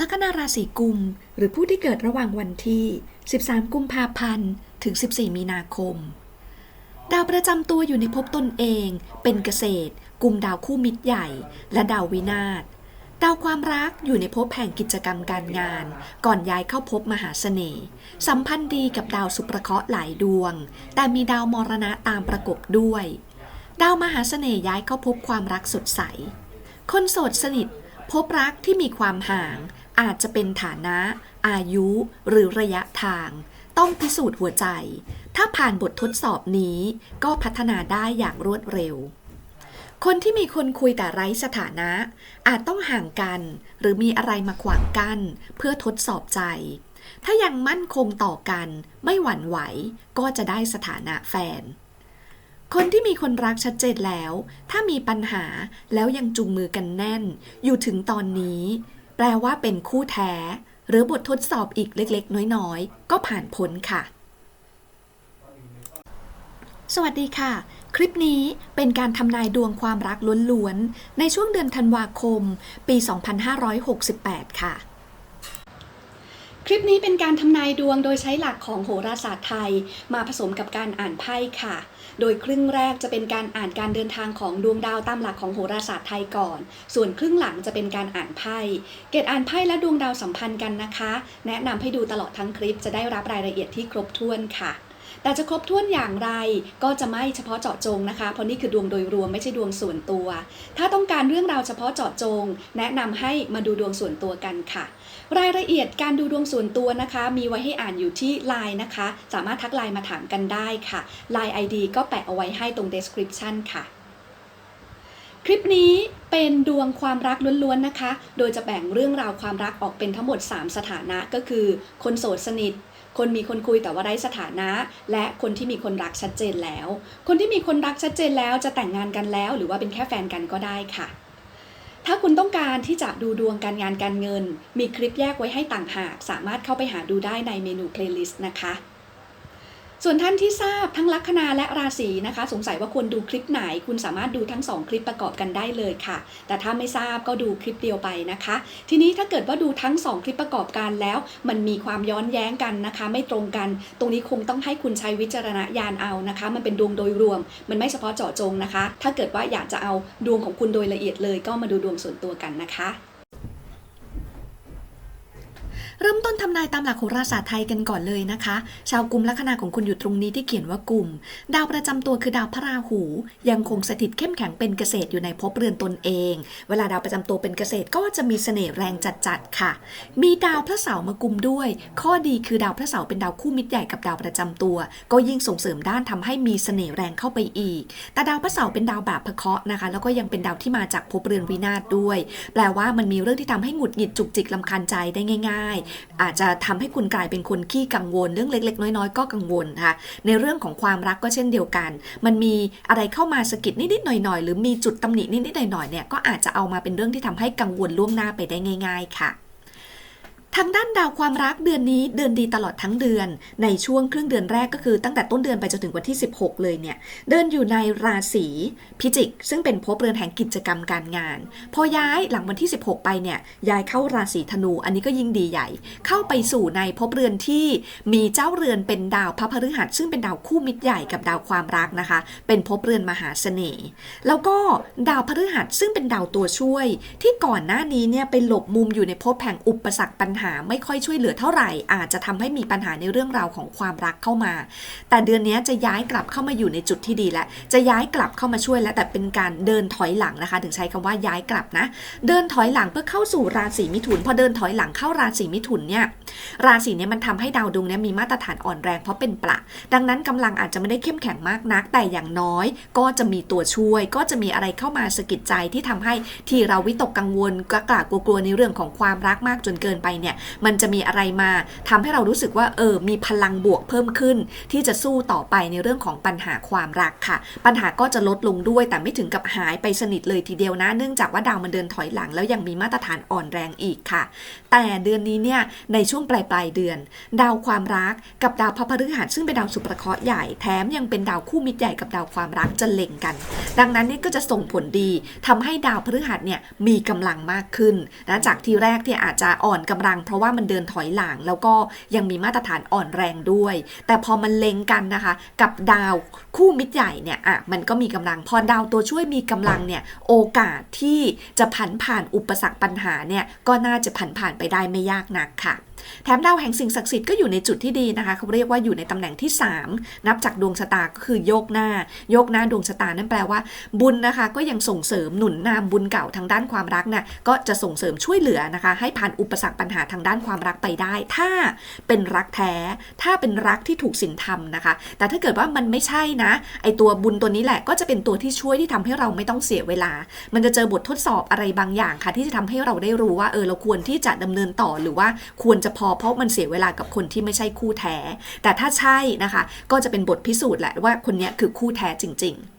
ลัคนาราศีกุม หรือผู้ที่เกิดระหว่างวันที่ 13 กุมภาพันธ์ ถึง 14 มีนาคม ดาวประจำตัวอยู่ในภพตนเอง เป็นเกษตรกุมดาวคู่มิตรใหญ่ และดาววินาศดาวความรักอยู่ในภพแห่งกิจกรรมการงาน ก่อนย้ายเข้าภพมหาเสน่ห์สัมพันธ์ดีกับดาวสุประเคราะห์หลายดวง แต่มีดาวมรณะตามประกบด้วย ดาวมหาเสน่ห์ย้ายเข้าภพความรักสดใส คนโสดสนิท พบรักที่มีความห่าง อาจจะเป็นฐานะ อายุหรือระยะทาง ต้องพิสูจน์หัวใจ ถ้าผ่านบททดสอบนี้ก็พัฒนาได้อย่างรวดเร็ว คนที่มีคนคุยแต่ไร้สถานะ อาจต้องห่างกัน หรือมีอะไรมาขวางกั้นเพื่อทดสอบใจ ถ้ายังมั่นคงต่อกัน ไม่หวั่นไหว ก็จะได้สถานะแฟนคนที่มีคนรักชัดเจนแล้ว ถ้ามีปัญหาแล้วยังจูงมือกันแน่น อยู่ถึงตอนนี้ แปลว่าเป็นคู่แท้ หรือบททดสอบอีกเล็กๆ น้อยๆ ก็ผ่านพ้นค่ะ สวัสดีค่ะ คลิปนี้เป็นการทำนายดวงความรักล้วนๆ ในช่วงเดือนธันวาคม ปี 2568 ค่ะคลิปนี้เป็นการทำนายดวงโดยใช้หลักของโหราศาสตร์ไทย มาผสมกับการอ่านไพ่ค่ะ โดยครึ่งแรกจะเป็นการอ่านการเดินทางของดวงดาวตามหลักของโหราศาสตร์ไทยก่อน ส่วนครึ่งหลังจะเป็นการอ่านไพ่ เกตอ่านไพ่และดวงดาวสัมพันธ์กันนะคะ แนะนำให้ดูตลอดทั้งคลิปจะได้รับรายละเอียดที่ครบถ้วนค่ะแต่จะครบถ้วนอย่างไรก็จะไม่เฉพาะเจาะจงนะคะ เพราะนี่คือดวงโดยรวมไม่ใช่ดวงส่วนตัว ถ้าต้องการเรื่องราวเฉพาะเจาะจง แนะนำให้มาดูดวงส่วนตัวกันค่ะ รายละเอียดการดูดวงส่วนตัวนะคะ มีไว้ให้อ่านอยู่ที่ Line นะคะ สามารถทักไลน์มาถามกันได้ค่ะ Line ID ก็แปะเอาไว้ให้ตรง description ค่ะ คลิปนี้เป็นดวงความรักล้วนๆนะคะ โดยจะแบ่งเรื่องราวความรักออกเป็นทั้งหมด 3 สถานะก็คือ คนโสดสนิทคนมีคนคุยแต่ว่าไร้สถานะ และคนที่มีคนรักชัดเจนแล้ว คนที่มีคนรักชัดเจนแล้วจะแต่งงานกันแล้ว หรือว่าเป็นแค่แฟนกันก็ได้ค่ะ ถ้าคุณต้องการที่จะดูดวงการงานการเงิน มีคลิปแยกไว้ให้ต่างหาก สามารถเข้าไปหาดูได้ในเมนูเพลย์ลิสต์นะคะ ส่วนท่านที่ทราบทั้งลัคนาและราศีนะคะ สงสัยว่าควรดูคลิปไหน คุณสามารถดูทั้ง 2 คลิปประกอบกันได้เลยค่ะ แต่ถ้าไม่ทราบก็ดูคลิปเดียวไปนะคะ ทีนี้ถ้าเกิดว่าดูทั้ง 2 คลิปประกอบกันแล้ว มันมีความย้อนแย้งกันนะคะ ไม่ตรงกัน ตรงนี้คงต้องให้คุณใช้วิจารณญาณเอานะคะ มันเป็นดวงโดยรวม มันไม่เฉพาะเจาะจงนะคะ ถ้าเกิดว่าอยากจะเอาดวงของคุณโดยละเอียดเลย ก็มาดูดวงส่วนตัวกันนะคะ เริ่มต้นทำนายตามหลักโหราศาสตร์ไทยกันก่อนเลยนะคะ ชาวกลุ่มลัคนาของคุณอยู่ตรงนี้ที่เขียนว่ากลุ่ม ดาวประจำตัวคือดาวพระราหู ยังคงสถิตเข้มแข็งเป็นเกษตรอยู่ในภพเรือนตนเอง เวลาดาวประจำตัวเป็นเกษตรก็จะมีเสน่ห์แรงจัดๆค่ะ มีดาวพระเสาร์มากุมด้วย ข้อดีคือดาวพระเสาร์เป็นดาวคู่มิตรใหญ่กับดาวประจำตัว ก็ยิ่งส่งเสริมด้านทำให้มีเสน่ห์แรงเข้าไปอีก แต่ดาวพระเสาร์เป็นดาวแบบพะเคราะห์นะคะ แล้วก็ยังเป็นดาวที่มาจากภพเรือนวินาศด้วย แปลว่ามันมีเรื่องที่ทำให้หงุดหงิดจุกจิกลำคาญใจได้ง่ายๆอาจจะทำให้คุณกลายเป็นคนขี้กังวล เรื่องเล็ก ๆ น้อย ๆ ก็กังวลนะคะในเรื่องของความรักก็เช่นเดียวกัน มันมีอะไรเข้ามาสะกิดนิดๆหน่อยๆ หรือมีจุดตำหนินิดๆหน่อยๆเนี่ยก็อาจจะเอามาเป็นเรื่องที่ทำให้กังวลล่วงหน้าไปได้ง่าย ๆ ค่ะ ทางด้านดาวความรักเดือนนี้เดือนดีตลอดทั้งเดือน ในช่วงครึ่งเดือนแรกก็คือตั้งแต่ต้นเดือนไปจนถึงวันที่ 16 เลยเนี่ย เดินอยู่ในราศีพิจิก ซึ่งเป็นภพเรือนแห่งกิจกรรมการงาน พอย้ายหลังวันที่ 16 ไปเนี่ยย้ายเข้าราศีธนู อันนี้ก็ยิ่งดีใหญ่ เข้าไปสู่ในภพเรือนที่มีเจ้าเรือนเป็นดาวพระพฤหัสซึ่งเป็นดาวคู่มิตรใหญ่กับดาวความรักนะคะ เป็นภพเรือนมหาเสน่ห์แล้วก็ดาวพฤหัสซึ่งเป็นดาวตัวช่วย ที่ก่อนหน้านี้เนี่ยไปหลบมุมอยู่ในภพแห่งอุปสรรคปัญหาไม่ค่อยช่วยเหลือเท่าไหร่ อาจจะทำให้มีปัญหาในเรื่องราวของความรักเข้ามา แต่เดือนนี้จะย้ายกลับเข้ามาอยู่ในจุดที่ดีแล้วจะย้ายกลับเข้ามาช่วยแล้วแต่เป็นการเดินถอยหลังนะคะ ถึงใช้คำว่าย้ายกลับนะ เดินถอยหลังเพื่อเข้าสู่ราศีมิถุนพอเดินถอยหลังเข้าราศีมิถุนเนี่ยราศีเนี้มันทำให้ดาวดวงนี้มีมาตรฐานอ่อนแรงเพราะเป็นประดังนั้นกำลังอาจจะไม่ได้เข้มแข็งมากนัก แต่อย่างน้อย ก็จะมีตัวช่วย ก็จะมีอะไรเข้ามาสะกิดใจที่ทำให้ที่เราวิตกกังวลกระกลากลัวๆในเรื่องของความรักมากจนเกินไปเนี่ยมันจะมีอะไรมาทำให้เรารู้สึกว่าเออมีพลังบวกเพิ่มขึ้น ที่จะสู้ต่อไปในเรื่องของปัญหาความรักค่ะ ปัญหาก็จะลดลงด้วยแต่ไม่ถึงกับหายไปสนิทเลยทีเดียวนะ เนื่องจากว่าดาวมันเดินถอยหลัง แล้วยังมีมาตรฐานอ่อนแรงอีกค่ะ แต่เดือนนี้เนี่ยในช่วงปลายปลายเดือน ดาวความรักกับดาวพระพฤหัสซึ่งเป็นดาวสุภเคราะห์ใหญ่แถมยังเป็นดาวคู่มิตรใหญ่กับดาวความรักจะเล็งกัน ดังนั้นนี่ก็จะส่งผลดีทำให้ดาวพฤหัสเนี่ยมีกำลังมากขึ้นนะจากที่แรกที่อาจจะอ่อนกำลังเพราะว่ามันเดินถอยหลังแล้วก็ยังมีมาตรฐานอ่อนแรงด้วย แต่พอมันเล็งกันนะคะ กับดาวคู่มิตรใหญ่เนี่ยอะมันก็มีกำลังพอดาวตัวช่วยมีกำลังเนี่ยโอกาสที่จะผันผ่านอุปสรรคปัญหาเนี่ยก็น่าจะผันผ่านไปได้ไม่ยากนักค่ะ แถมดาวแห่งสิ่งศักดิ์สิทธิ์ก็อยู่ในจุดที่ดีนะคะเขาเรียกว่าอยู่ในตำแหน่งที่ 3 นับจากดวงชะตาก็คือโยกหน้า โยกหน้าดวงชะตานั่นแปลว่า บุญนะคะก็ยังส่งเสริมหนุนนำบุญเก่าทางด้านความรักเนี่ยก็จะส่งเสริมช่วยเหลือนะคะ ให้ผ่านอุปสรรคปัญหาทางด้านความรักไปได้ ถ้าเป็นรักแท้ ถ้าเป็นรักที่ถูกศีลธรรมนะคะ แต่ถ้าเกิดว่ามันไม่ใช่นะไอตัวบุญตัวนี้แหละก็จะเป็นตัวที่ช่วยที่ทำให้เราไม่ต้องเสียเวลา มันจะเจอบททดสอบอะไรบางอย่างค่ะ ที่จะทำให้เราได้รู้ว่าเออเราควรที่จะดำเนินต่อหรือว่าควรจะพอเพราะมันเสียเวลากับคนที่ไม่ใช่คู่แท้ แต่ถ้าใช่นะคะ ก็จะเป็นบทพิสูจน์แหละว่าคนนี้คือคู่แท้จริง ๆ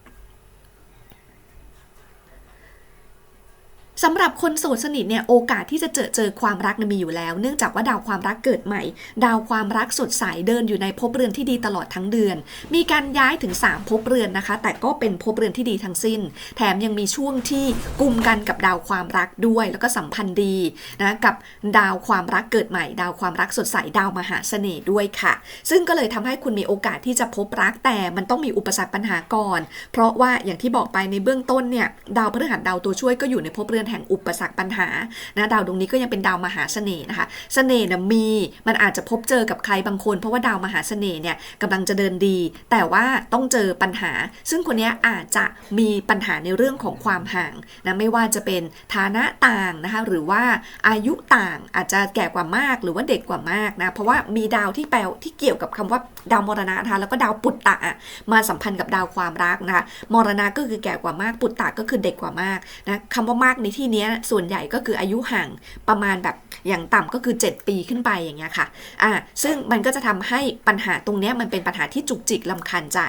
สำหรับคนโสดสนิทเนี่ยโอกาสที่จะเจอเจอความรักมีอยู่แล้ว เนื่องจากว่าดาวความรักเกิดใหม่ ดาวความรักสดใสเดินอยู่ในภพเรือนที่ดีตลอดทั้งเดือน มีการย้ายถึง 3ภพเรือนนะคะ แต่ก็เป็นภพเรือนที่ดีทั้งสิ้น แถมยังมีช่วงที่กลุ่มกันกับดาวความรักด้วย แล้วก็สัมพันธ์ดีนะกับดาวความรักเกิดใหม่ ดาวความรักสดใสดาวมหาเสน่ห์ด้วยค่ะ ซึ่งก็เลยทำให้คุณมีโอกาสที่จะพบรักแต่มันต้องมีอุปสรรคปัญหาก่อน เพราะว่าอย่างที่บอกไปในเบื้องต้นเนี่ยดาวพฤหัสดาวตัวช่วยก็อยู่ในภพเรือนแห่งอุปสรรคปัญหานะดาวดวงนี้ก็ยังเป็นดาวมหาเสน่ห์นะคะเสน่ห์นะมีมันอาจจะพบเจอกับใครบางคน เพราะว่าดาวมหาเสน่ห์เนี่ยกำลังจะเดินดี แต่ว่าต้องเจอปัญหา ซึ่งคนนี้อาจจะมีปัญหาในเรื่องของความห่างนะไม่ว่าจะเป็นฐานะต่างนะคะหรือว่าอายุต่างอาจจะแก่กว่ามากหรือว่าเด็กกว่ามากนะเพราะว่ามีดาวที่แปลที่เกี่ยวกับคำว่าดาวมรณะนะคะแล้วก็ดาวปุตตะอะมาสัมพันธ์กับดาวความรักนะคะมรณะก็คือแก่กว่ามากปุตตะก็คือเด็กกว่ามากนะคำว่ามากในที่ที่นี้ยส่วนใหญ่ก็คืออายุห่างประมาณแบบอย่างต่ำก็คือ 7 ปีขึ้นไปอย่างเงี้ยค่ะอ่าซึ่งมันก็จะทำให้ปัญหาตรงเนี้ยมันเป็นปัญหาที่จุกจิกลำคาญใจ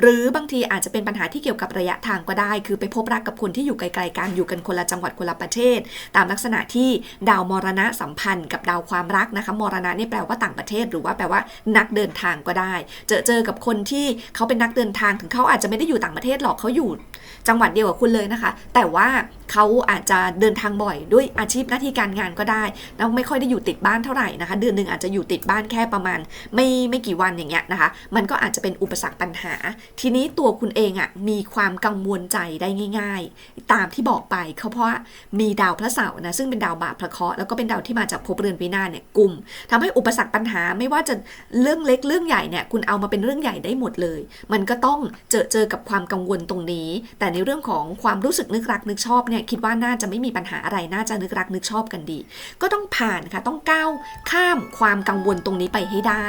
หรือบางทีอาจจะเป็นปัญหาที่เกี่ยวกับระยะทางก็ได้ คือไปพบรักกับคนที่อยู่ไกลๆกันอยู่กันคนละจังหวัดคนละประเทศ ตามลักษณะที่ดาวมรณะสัมพันธ์กับดาวความรักนะคะมรณะนี่แปลว่าต่างประเทศ หรือว่าแปลว่านักเดินทางก็ได้ เจอเจอกับคนที่เขาเป็นนักเดินทางถึงเขาอาจจะไม่ได้อยู่ต่างประเทศหรอกเขาอยู่ จังหวัดเดียวกับคุณเลยนะคะ แต่ว่าเขาอาจจะเดินทางบ่อยด้วยอาชีพหน้าที่การงานก็ได้ แล้วไม่ค่อยได้อยู่ติดบ้านเท่าไหร่นะคะ เดือนหนึ่งอาจจะอยู่ติดบ้านแค่ประมาณ ไม่ไม่กี่วันอย่างเงี้ยนะคะ มันก็อาจจะเป็นอุปสรรคปัญหา ทีนี้ตัวคุณเองอะ่ะมีความกังวลใจได้ง่าย ๆ ตามที่บอกไปเขาเพราะมีดาวพระเสาร์นะซึ่งเป็นดาวบาปพระเคราะห์แล้วก็เป็นดาวที่มาจากภพเรือนวินาเนี่ยกลุ่มทำให้อุปสรรคปัญหาไม่ว่าจะเรื่องเล็กเรื่องใหญ่เนี่ยคุณเอามาเป็นเรื่องใหญ่ได้หมดเลย มันก็ต้องเจอเจอกับความกังวลตรงนี้ แต่ในเรื่องของความรู้สึกนึกรักนึกชอบเนี่ยคิดว่าน่าจะไม่มีปัญหาอะไรน่าจะนึกรักนึกชอบกันดี ก็ต้องผ่านค่ะต้องก้าวข้ามความกังวลตรงนี้ไปให้ได้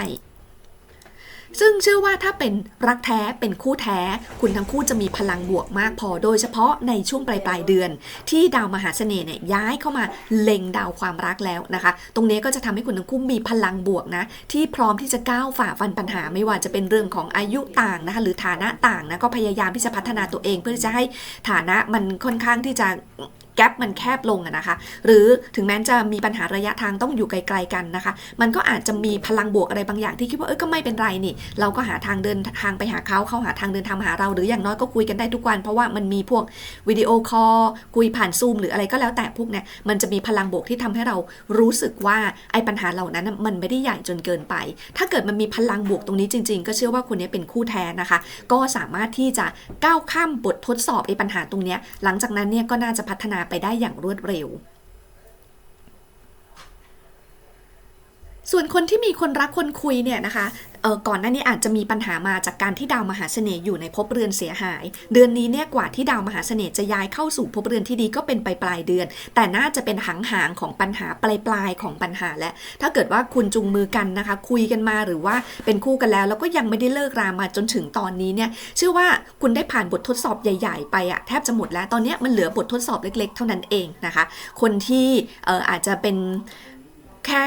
ซึ่งเชื่อว่าถ้าเป็นรักแท้เป็นคู่แท้ คุณทั้งคู่จะมีพลังบวกมากพอโดยเฉพาะในช่วงปลายปลายเดือน ที่ดาวมหาเสน่ห์เนี่ยย้ายเข้ามาเล็งดาวความรักแล้วนะคะ ตรงนี้ก็จะทำให้คุณทั้งคู่มีพลังบวกนะ ที่พร้อมที่จะก้าวฝ่าฟันปัญหาไม่ว่าจะเป็นเรื่องของอายุต่างนะคะหรือฐานะต่างนะก็พยายามที่จะพัฒนาตัวเองเพื่อที่จะให้ฐานะมันค่อนข้างที่จะ แกลบมันแคบลงอะนะคะ หรือถึงแม้จะมีปัญหาระยะทางต้องอยู่ไกล ๆกันนะคะ มันก็อาจจะมีพลังบวกอะไรบางอย่างที่คิดว่าเอ้ยก็ไม่เป็นไรนี่ เราก็หาทางเดินทางไปหาเขาเขาหาทางเดินทางมาหาเรา หรืออย่างน้อยก็คุยกันได้ทุกวัน เพราะว่ามันมีพวกวิดีโอคอลคุยผ่านซูมหรืออะไรก็แล้วแต่พวกเนี้ยมันจะมีพลังบวกที่ทำให้เรารู้สึกว่าไอ้ปัญหาเหล่านั้นมันไม่ได้ใหญ่จนเกินไป ถ้าเกิดมันมีพลังบวกตรงนี้จริง ๆ ก็เชื่อว่าคนนี้เป็นคู่แท้นะคะ ก็สามารถที่จะก้าวข้ามบททดสอบไอ้ปัญหาตรงเนี้ยหลังจากนั้นเนี่ยก็น่าจะพัฒนาไปได้อย่างรวดเร็ว ส่วนคนที่มีคนรักคนคุยเนี่ยนะคะก่อนหน้านี้อาจจะมีปัญหามาจากการที่ดาวมหาเสน่ห์อยู่ในภพเรือนเสียหาย เดือนนี้เนี่ยกว่าที่ดาวมหาเสน่ห์จะย้ายเข้าสู่ภพเรือนที่ดีก็เป็นปลายปลายเดือน แต่น่าจะเป็นหางหางๆของปัญหาปลายปลายของปัญหาและ ถ้าเกิดว่าคุณจุงมือกันนะคะ คุยกันมาหรือว่าเป็นคู่กันแล้ว แล้วก็ยังไม่ได้เลิกรามาจนถึงตอนนี้เนี่ยเชื่อว่าคุณได้ผ่านบททดสอบใหญ่ ๆ ไปอะแทบจะหมดแล้วตอนเนี้ยมันเหลือบททดสอบเล็ก ๆ เท่านั้นเองนะคะ คนที่อาจจะเป็น แค่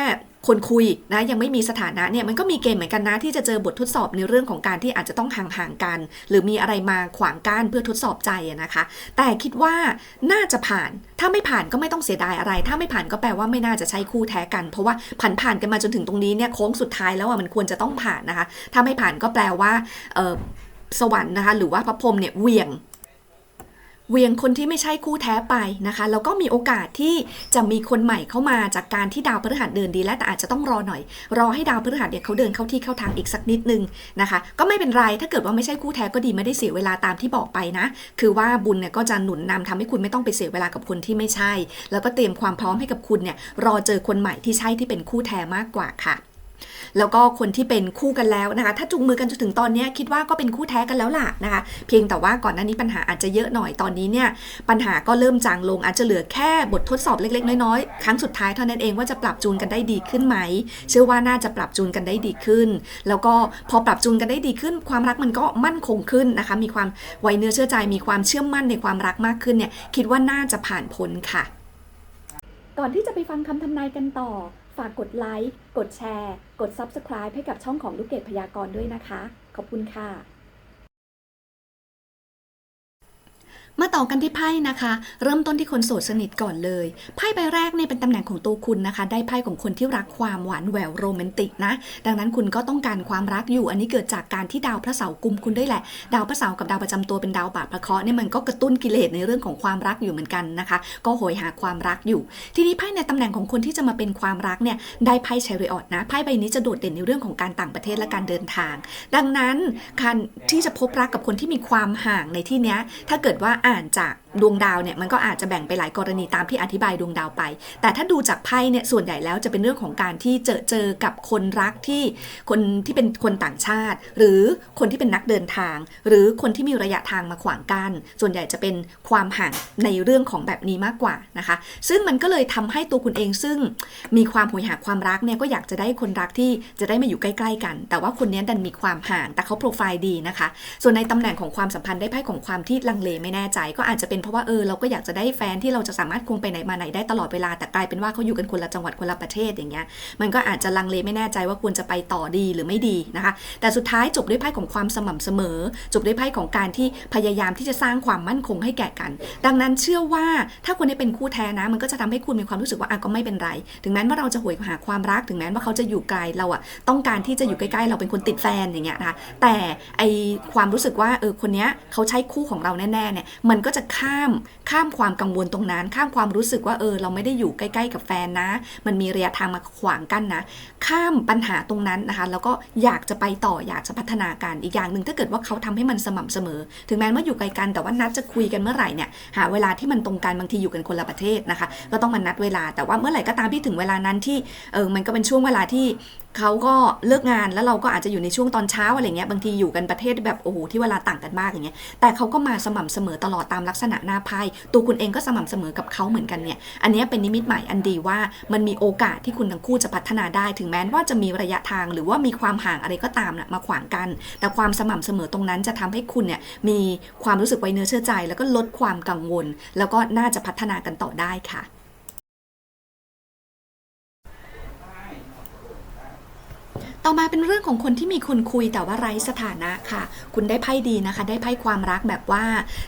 คนคุยนะยังไม่มีสถานะเนี่ยมันก็มีเกณฑ์เหมือนกันนะ ที่จะเจอบททดสอบในเรื่องของการที่อาจจะต้องห่างๆกัน หรือมีอะไรมาขวางกั้นเพื่อทดสอบใจนะคะ แต่คิดว่าน่าจะผ่านถ้าไม่ผ่านก็ไม่ต้องเสียดายอะไร ถ้าไม่ผ่านก็แปลว่าไม่น่าจะใช่คู่แท้กัน เพราะว่าผ่านผ่านๆกันมาจนถึงตรงนี้เนี่ยโค้งสุดท้ายแล้วอะมันควรจะต้องผ่านนะคะ ถ้าไม่ผ่านก็แปลว่าสวรรค์นะคะหรือว่าพระพรหมเนี่ยเหวี่ยง เวียงคนที่ไม่ใช่คู่แท้ไปนะคะแล้วก็มีโอกาสที่จะมีคนใหม่เข้ามาจากการที่ดาวพฤหัสเดินดี แล้วแต่อาจจะต้องรอหน่อย รอให้ดาวพฤหัสเนี่ยเขาเดินเข้าที่เข้าทางอีกสักนิดนึงนะคะ ก็ไม่เป็นไรถ้าเกิดว่าไม่ใช่คู่แท้ก็ดีไม่ได้เสียเวลาตามที่บอกไปนะ คือว่าบุญเนี่ยก็จะหนุนนำทำให้คุณไม่ต้องไปเสียเวลากับคนที่ไม่ใช่ แล้วก็เตรียมความพร้อมให้กับคุณเนี่ยรอเจอคนใหม่ที่ใช่ที่เป็นคู่แท้มากกว่าค่ะ แล้วก็คนที่เป็นคู่กันแล้วนะคะ ถ้าจูงมือกันจนถึงตอนนี้คิดว่าก็เป็นคู่แท้กันแล้วล่ะนะคะ เพียงแต่ว่าก่อนหน้านี้ปัญหาอาจจะเยอะหน่อยตอนนี้เนี่ยปัญหาก็เริ่มจางลงอาจจะเหลือแค่บททดสอบเล็ก ๆ น้อยๆครั้งสุดท้ายเท่านั้นเองว่าจะปรับจูนกันได้ดีขึ้นไหม เชื่อว่าน่าจะปรับจูนกันได้ดีขึ้น แล้วก็พอปรับจูนกันได้ดีขึ้น ความรักมันก็มั่นคงขึ้นนะคะ มีความไวเนื้อเชื่อใจมีความเชื่อมั่นในความรักมากขึ้นเนี่ยคิดว่าน่าจะผ่านพ้นค่ะ ก่อนที่จะไปฟังคำทำนายกันต่อ ฝากกดไลค์ กดแชร์ กด Subscribe ให้กับช่องของลูกเกดพยากรณ์ด้วยนะคะ ขอบคุณค่ะ มาต่อกันที่ไพ่นะคะ เริ่มต้นที่คนโสดสนิทก่อนเลยไพ่ใบแรกเนี่ยเป็นตำแหน่งของตัวคุณนะคะ ได้ไพ่ของคนที่รักความหวานแหววโรแมนติกนะ ดังนั้นคุณก็ต้องการความรักอยู่ อันนี้เกิดจากการที่ดาวพระเสาร์กุมคุณด้วยแหละ ดาวพระเสาร์กับดาวประจำตัวเป็นดาวบาปพระเคราะห์เนี่ยมันก็กระตุ้นกิเลสในเรื่องของความรักอยู่เหมือนกันนะคะ ก็โหยหาความรักอยู่ ทีนี้ไพ่ในตำแหน่งของคนที่จะมาเป็นความรักเนี่ยได้ไพ่เชริออตนะไพ่ใบนี้จะโดดเด่นในเรื่องของการต่างประเทศและการเดินทาง ดังนั้นการที่จะพบรักกับคนที่มีความห่างในที่เนี้ยถ้าเกิดว่าอ่านจาก ดวงดาวเนี่ยมันก็อาจจะแบ่งไปหลายกรณีตามที่อธิบายดวงดาวไป แต่ถ้าดูจากไพ่เนี่ยส่วนใหญ่แล้วจะเป็นเรื่องของการที่เจอเจอกับคนรักที่คนที่เป็นคนต่างชาติ หรือคนที่เป็นนักเดินทาง หรือคนที่มีระยะทางมาขวางกัน้นส่วนใหญ่จะเป็นความห่างในเรื่องของแบบนี้มากกว่านะคะ ซึ่งมันก็เลยทำให้ตัวคุณเองซึ่งมีความโหยหาความรักเนี่ยก็อยากจะได้คนรักที่จะได้มาอยู่ใกล้ ๆ กัน แต่ว่าคนนี้ดันมีความห่างแต่เขาโปรไฟล์ดีนะคะ ส่วนในตำแหน่งของความสัมพันธ์ได้ไพ่ของความที่ลังเลไม่แน่ใจ ก็อาจจะเป็นเพราะว่าเออเราก็อยากจะได้แฟนที่เราจะสามารถควงไปไหนมาไหนได้ตลอดเวลาแต่กลายเป็นว่าเขาอยู่กันคนละจังหวัดคนละประเทศอย่างเงี้ยมันก็อาจจะลังเลไม่แน่ใจว่าควรจะไปต่อดีหรือไม่ดีนะคะ แต่สุดท้ายจบด้วยไพ่ของความสม่ำเสมอ จบด้วยไพ่ของการที่พยายามที่จะสร้างความมั่นคงให้แก่กัน ดังนั้นเชื่อว่าถ้าคนได้เป็นคู่แท้นะ มันก็จะทำให้คุณมีความรู้สึกว่าอะก็ไม่เป็นไร ถึงแม้ว่าเราจะหวยหาความรักถึงแม้ว่าเขาจะอยู่ไกลเราอะต้องการที่จะอยู่ใกล้ๆเราเป็นคนติดแฟนอย่างเงี้ยนะคะแต่ไอความรู้สึกว่าเออคนเนี้ยเขาใช่คู่ของเราแน่ๆเนี่ยมันก็จะข้ามข้ามความกังวลตรงนั้น ข้ามความรู้สึกว่าเออ เราไม่ได้อยู่ใกล้ๆกับแฟนนะ มันมีระยะทางมาขวางกั้นนะ ข้ามปัญหาตรงนั้นนะคะ แล้วก็อยากจะไปต่ออยากจะพัฒนาการอีกอย่างหนึ่งถ้าเกิดว่าเขาทำให้มันสม่ำเสมอ ถึงแม้ว่าอยู่ไกลกันแต่ว่านัดจะคุยกันเมื่อไหร่เนี่ยหาเวลาที่มันตรงกันบางทีอยู่กันคนละประเทศนะคะ ก็ต้องมานัดเวลาแต่ว่าเมื่อไหร่ก็ตามที่ถึงเวลานั้นที่เออมันก็เป็นช่วงเวลาที่ เขาก็เลิกงานแล้วเราก็อาจจะอยู่ในช่วงตอนเช้าอะไรเงี้ยบางทีอยู่กันประเทศแบบโอ้โหที่เวลาต่างกันมากอย่างเงี้ยแต่เขาก็มาสม่ำเสมอตลอดตามลักษณะหน้าไพ่ตัวคุณเองก็สม่ำเสมอกับเขาเหมือนกันเนี่ยอันนี้เป็นนิมิตหมายอันดีว่ามันมีโอกาสที่คุณทั้งคู่จะพัฒนาได้ถึงแม้ว่าจะมีระยะทางหรือว่ามีความห่างอะไรก็ตามนะมาขวางกัน แต่ความสม่ำเสมอตรงนั้นจะทำให้คุณเนี่ยมีความรู้สึกไว้เนื้อเชื่อใจ แล้วก็ลดความกังวล แล้วก็น่าจะพัฒนากันต่อได้ค่ะ ต่อมาเป็นเรื่องของคนที่มีคนคุยแต่ว่าไร้สถานะค่ะ คุณได้ไพ่ดีนะคะ ได้ไพ่ความรักแบบว่า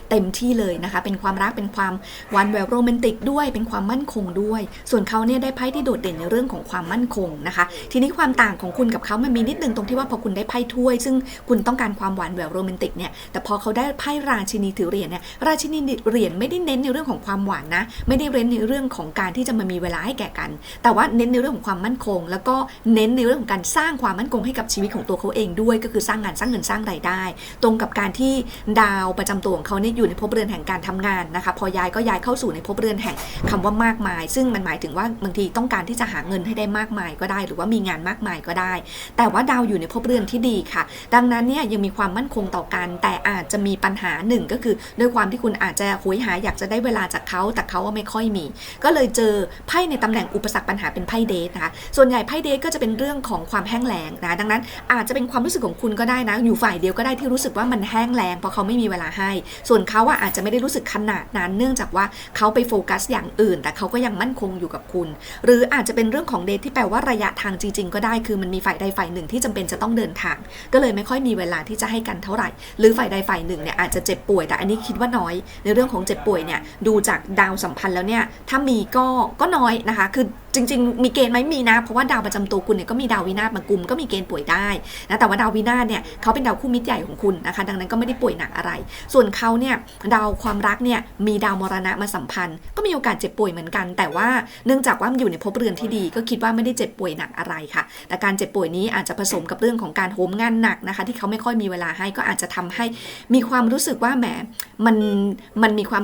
เต็มที่เลยนะคะ เป็นความรักเป็นความหวานแหววโรแมนติกด้วย เป็นความมั่นคงด้วย ส่วนเขาเนี่ยได้ไพ่ที่โดดเด่นในเรื่องของความมั่นคงนะคะ ทีนี้ความต่างของคุณกับเขามันมีนิดนึงตรงที่ว่าพอคุณได้ไพ่ถ้วย ซึ่งคุณต้องการความหวานแหววโรแมนติกเนี่ย แต่พอเขาได้ไพ่ราชินีถือเหรียญเนี่ย ราชินีเหรียญไม่ได้เน้นในเรื่องของความหวานนะ ไม่ได้เน้นในเรื่องของการที่จะมามีเวลาให้แก่กัน แต่ว่าเน้นในเรื่องของความมั่นคง แล้วก็เน้นในเรื่องของการสร้างความความมั่นคงให้กับชีวิตของตัวเขาเองด้วย ก็คือสร้างงานสร้างเงินสร้างรายได้ ตรงกับการที่ดาวประจำตัวของเขาเนี่ยอยู่ในภพเรือนแห่งการทำงานนะคะ พอย้ายก็ย้ายเข้าสู่ในภพเรือนแห่งคำว่ามากมาย ซึ่งมันหมายถึงว่าบางทีต้องการที่จะหาเงินให้ได้มากมายก็ได้ หรือว่ามีงานมากมายก็ได้ แต่ว่าดาวอยู่ในภพเรือนที่ดีค่ะ ดังนั้นเนี่ยยังมีความมั่นคงต่อกัน แต่อาจจะมีปัญหาหนึ่งก็คือ ด้วยความที่คุณอาจจะหวยหาอยากจะได้เวลาจากเขาแต่เขาไม่ค่อยมี ก็เลยเจอไพ่ในตำแหน่งอุปสรรคปัญหาเป็นไพ่เดทนะคะส่วนใหญ่ไพ่เดทก็จะเป็นเรื่องของความแห้งแล้งงนะดังนั้นอาจจะเป็นความรู้สึกของคุณก็ได้นะ อยู่ฝ่ายเดียวก็ได้ที่รู้สึกว่ามันแห้งแล้งเพราะเขาไม่มีเวลาให้ ส่วนเขาอะอาจจะไม่ได้รู้สึกขนาดนั้น เนื่องจากว่าเขาไปโฟกัสอย่างอื่น แต่เขาก็ยังมั่นคงอยู่กับคุณ หรืออาจจะเป็นเรื่องของเดทที่แปลว่าระยะทางจริง ๆ ก็ได้คือมันมีฝ่ายใดฝ่ายหนึ่งที่จำเป็นจะต้องเดินทาง ก็เลยไม่ค่อยมีเวลาที่จะให้กันเท่าไหร่ หรือฝ่ายใดฝ่ายหนึ่งเนี่ยอาจจะเจ็บป่วย แต่อันนี้คิดว่าน้อย ในเรื่องของเจ็บป่วยเนี่ยดูจากดาวสัมพันธ์แล้วเนี่ยถ้ามีก็ก็น้อยนะคะคือ จริง ๆ มีเกณฑ์ไหมมีนะ เพราะว่าดาวประจำตัวคุณเนี่ยก็มีดาววินาศมากุมก็มีเกณฑ์ป่วยได้นะแต่ว่าดาววินาศเนี่ยเขาเป็นดาวคู่มิตรใหญ่ของคุณนะคะ ดังนั้นก็ไม่ได้ป่วยหนักอะไร ส่วนเขาเนี่ยดาวความรักเนี่ยมีดาวมรณะมาสัมพันธ์ ก็มีโอกาสเจ็บป่วยเหมือนกัน แต่ว่าเนื่องจากว่ามันอยู่ในภพเรือนที่ดี ก็คิดว่าไม่ได้เจ็บป่วยหนักอะไรค่ะ แต่การเจ็บป่วยนี้อาจจะผสมกับเรื่องของการโหมงานหนักนะคะ ที่เขาไม่ค่อยมีเวลาให้ก็อาจจะทำให้มีความรู้สึกว่าแหมมันมันมีความ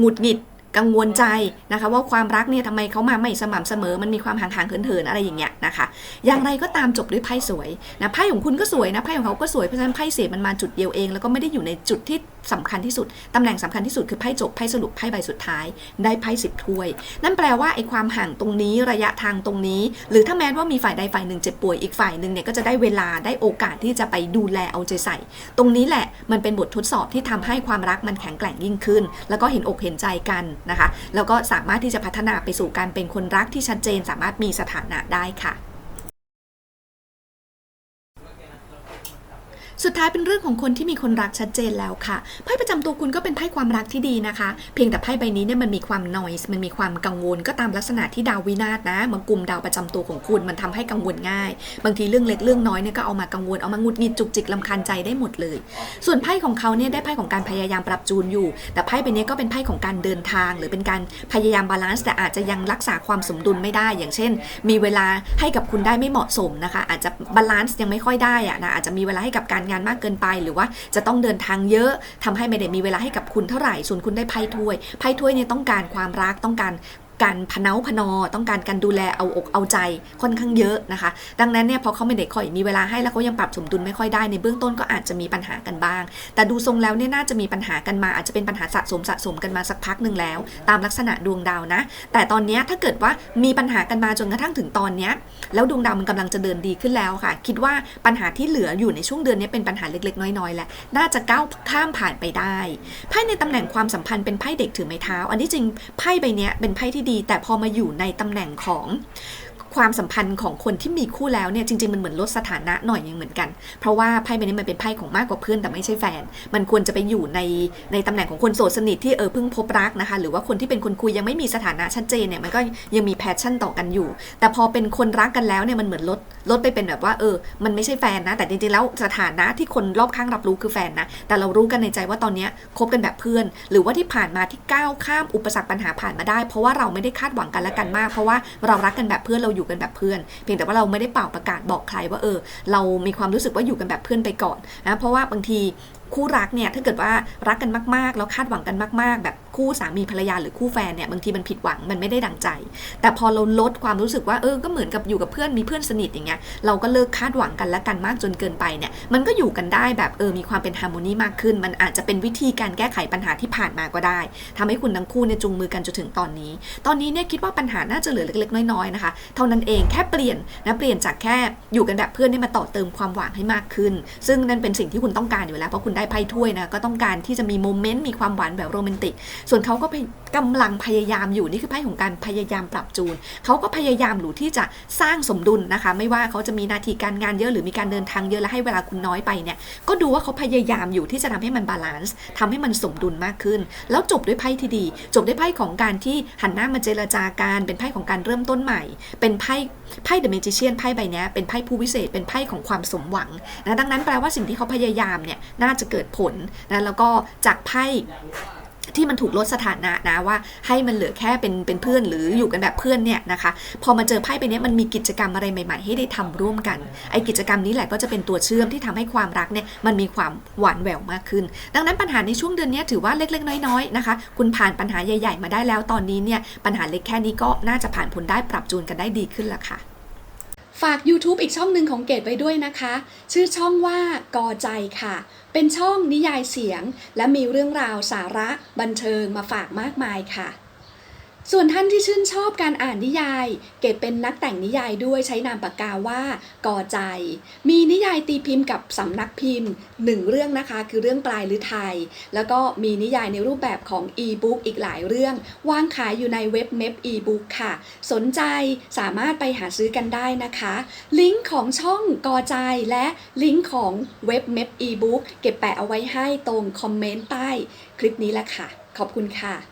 หงุดหงิด กังวลใจนะคะ ว่าความรักเนี่ยทำไมเขามาไม่สม่ำเสมอ มันมีความห่างๆเหินๆอะไรอย่างเงี้ยนะคะ อย่างไรก็ตามจบด้วยไพ่สวยนะไพ่ของคุณก็สวยนะไพ่ของเขาก็สวยเพราะฉะนั้นไพ่เสียมันมาจุดเดียวเอง แล้วก็ไม่ได้อยู่ในจุดที่สำคัญที่สุดตำแหน่งสำคัญที่สุดคือไพ่จบไพ่สรุปไพ่ใบสุดท้ายได้ไพ่สิบถ้วย นั่นแปลว่าไอ้ความห่างตรงนี้ระยะทางตรงนี้ หรือถ้าแม้ว่ามีฝ่ายใดฝ่ายหนึ่งเจ็บป่วยอีกฝ่ายหนึ่งเนี่ยก็จะได้เวลาได้โอกาสที่จะไปดูแลเอาใจใส่ ตรงนี้แหละมันเป็นบททดสอบที่ทำให้ความรักมันแข็งแกร่งยิ่งขึ้น แล้วก็เห็นอกเห็นใจกันนะคะ แล้วก็สามารถที่จะพัฒนาไปสู่การเป็นคนรักที่ชัดเจน สามารถมีสถานะได้ค่ะ สุดท้ายเป็นเรื่องของคนที่มีคนรักชัดเจนแล้วค่ะไพ่ประจำตัวคุณก็เป็นไพ่ความรักที่ดีนะคะ เพียงแต่ไพ่ใบนี้เนี่ยมันมีความนอยส์มันมีความกังวลก็ตามลักษณะที่ดาววินาศนะมันกลุ่มดาวประจำตัวของคุณมันทำให้กังวลง่าย บางทีเรื่องเล็กเรื่องน้อยเนี่ยก็เอามากังวลเอามาหงุดหงิดจุกจิกลำคาญใจได้หมดเลย ส่วนไพ่ของเขาเนี่ยได้ไพ่ของการพยายามปรับจูนอยู่ แต่ไพ่ใบนี้ก็เป็นไพ่ของการเดินทาง หรือเป็นการพยายามบาลานซ์แต่อาจจะยังรักษาความสมดุลไม่ได้ อย่างเช่น มีเวลาให้กับคุณได้ไม่เหมาะสมนะคะ อาจจะบาลานซ์ยังไม่ค่อยได้อะนะอาจจะมีเวลาให้กับการงานมากเกินไป หรือว่าจะต้องเดินทางเยอะทำให้ไม่ได้มีเวลาให้กับคุณเท่าไหร่ส่วนคุณได้ไพ่ถ้วยไพ่ถ้วยเนี่ยต้องการความรักต้องการ การพเนาพนอ ต้องการการดูแลเอาอกเอาใจค่อนข้างเยอะนะคะ ดังนั้นเนี่ยพอเขาไม่ได้ค่อยมีเวลาให้แล้วเขายังปรับสมดุลไม่ค่อยได้ในเบื้องต้นก็อาจจะมีปัญหากันบ้าง แต่ดูทรงแล้วเนี่ยน่าจะมีปัญหากันมาอาจจะเป็นปัญหาสะสมสะสมกันมาสักพักหนึ่งแล้ว ตามลักษณะดวงดาวนะ แต่ตอนนี้ถ้าเกิดว่ามีปัญหากันมาจนกระทั่งถึงตอนนี้แล้วดวงดาวมันกำลังจะเดินดีขึ้นแล้วค่ะ คิดว่าปัญหาที่เหลืออยู่ในช่วงเดือนนี้เป็นปัญหาเล็ก ๆ น้อยๆแหละน่าจะก้าวข้ามผ่านไปได้ไพ่ในตำแหน่งความสัมพันธ์เป็นไพ่เด็กถือไม้เท้า อันที่จริงไพ่ใบนี้เป็นไพ่ที่ดีแต่พอมาอยู่ในตำแหน่งของ ความสัมพันธ์ของคนที่มีคู่แล้วเนี่ยจริงๆมันเหมือนลดสถานะหน่อยยังเหมือนกัน เพราะว่าไพ่ใบนี้มันเป็นไพ่ของมากกว่าเพื่อนแต่ไม่ใช่แฟน มันควรจะไปอยู่ในในตำแหน่งของคนโสดสนิทที่เออเพิ่งพบรักนะคะ หรือว่าคนที่เป็นคนคุยยังไม่มีสถานะชัดเจนเนี่ยมันก็ยังมีแพชชั่นต่อกันอยู่ แต่พอเป็นคนรักกันแล้วเนี่ยมันเหมือนลดลดไปเป็นแบบว่าเออ มันไม่ใช่แฟนนะ แต่จริงๆแล้วสถานะที่คนรอบข้างรับรู้คือแฟนนะ แต่เรารู้กันในใจว่าตอนเนี้ยคบกันแบบเพื่อน หรือว่าที่ผ่านมาที่ก้าวข้ามอุปสรรคปัญหาผ่านมาได้ เพราะว่าเราไม่ได้คาดหวังกันและกันมาก เพราะว่าเรารักกันแบบเพื่อนเราอยูู่่กันแบบเพื่อน เพียงแต่ว่าเราไม่ได้เป่าประกาศบอกใครว่าเออ เรามีความรู้สึกว่าอยู่กันแบบเพื่อนไปก่อนนะเพราะว่าบางที คู่รักเนี่ยถ้าเกิดว่ารักกันมากๆ แล้วคาดหวังกันมาก ๆ แบบคู่สามีภรรยาหรือคู่แฟนเนี่ยบางทีมันผิดหวังมันไม่ได้ดังใจ แต่พอเราลดความรู้สึกว่าเออก็เหมือนกับอยู่กับเพื่อนมีเพื่อนสนิทอย่างเงี้ยเราก็เลิกคาดหวังกันและกันมากจนเกินไปเนี่ยมันก็อยู่กันได้แบบเออมีความเป็นฮาร์โมนีมากขึ้น มันอาจจะเป็นวิธีการแก้ไขปัญหาที่ผ่านมาก็ได้ทำให้คุณทั้งคู่เนี่ยจูงมือกันจนถึงตอนนี้ ตอนนี้เนี่ยคิดว่าปัญหาน่าจะเหลือเล็กๆน้อยๆนะคะเท่านั้นเองแค่เปลี่ยนนะเปลี่ยนจากแค่อยู่กันแบบเพื่อนเนี่ยมาต่อเติมความหวังให้มากขึ้น ซึ่งนั่นเป็นสิ่งที่คุณต้องการอยู่แล้วเพราะคุณได้ไพ่ถ้วยนะก็ต้องการที่จะมีโมเมนต์มีความหวานแบบโรแมนติก ส่วนเขาก็กำลังพยายามอยู่นี่คือไพ่ของการพยายามปรับจูนเขาก็พยายามหรูที่จะสร้างสมดุลนะคะ ไม่ว่าเขาจะมีนาทีการงานเยอะหรือมีการเดินทางเยอะและให้เวลาคุณน้อยไปเนี่ยก็ดูว่าเขาพยายามอยู่ที่จะทำให้มันบาลานซ์ทำให้มันสมดุลมากขึ้น แล้วจบด้วยไพ่ที่ดี จบด้วยไพ่ของการที่หันหน้ามาเจรจาการเป็นไพ่ของการเริ่มต้นใหม่ เป็นไพ่ ไพ่เดอะเมจิเชียนไพ่ใบนี้เป็นไพ่ผู้วิเศษเป็นไพ่ของความสมหวังนะดังนั้นแปลว่าสิ่งที่เขาพยายามเนี่ยน่าจะเกิดผลนะแล้วก็จากไพ่ ที่มันถูกลดสถานะนะว่า ให้มันเหลือแค่เป็นเป็นเพื่อนหรืออยู่กันแบบเพื่อนเนี่ยนะคะ พอมาเจอไพ่ไปเนี้ยมันมีกิจกรรมอะไรใหม่ ๆ ให้ได้ทำร่วมกันไอ้กิจกรรมนี้แหละก็จะเป็นตัวเชื่อมที่ทำให้ความรักเนี่ยมันมีความหวานแหววมากขึ้น ดังนั้นปัญหาในช่วงเดือนนี้ถือว่าเล็กๆ น้อยๆนะคะ คุณผ่านปัญหาใหญ่ ๆ มาได้แล้วตอนนี้เนี่ยปัญหาเล็กแค่นี้ก็น่าจะผ่านพ้นได้ปรับจูนกันได้ดีขึ้นละค่ะ ฝาก YouTube อีกช่องหนึ่งของเกดไว้ด้วยนะคะ ชื่อช่องว่ากอใจค่ะ เป็นช่องนิยายเสียง และมีเรื่องราวสาระบันเทิงมาฝากมากมายค่ะ ส่วนท่านที่ชื่นชอบการอ่านนิยาย เก็บเป็นนักแต่งนิยายด้วยใช้นามปากกาว่ากอใจ มีนิยายตีพิมพ์กับสำนักพิมพ์หนึ่งเรื่องนะคะ คือเรื่องปลายหรือไทยแล้วก็มีนิยายในรูปแบบของอีบุ๊กอีกหลายเรื่อง วางขายอยู่ในเว็บเม p อีบุ๊กค่ะ สนใจสามารถไปหาซื้อกันได้นะคะ ลิงก์ของช่องกอใจและลิงก์ของเว็บเม p อีบุ๊กเก็บแปะเอาไว้ให้ตรงคอมเมนต์ใต้คลิปนี้แหละค่ะ ขอบคุณค่ะ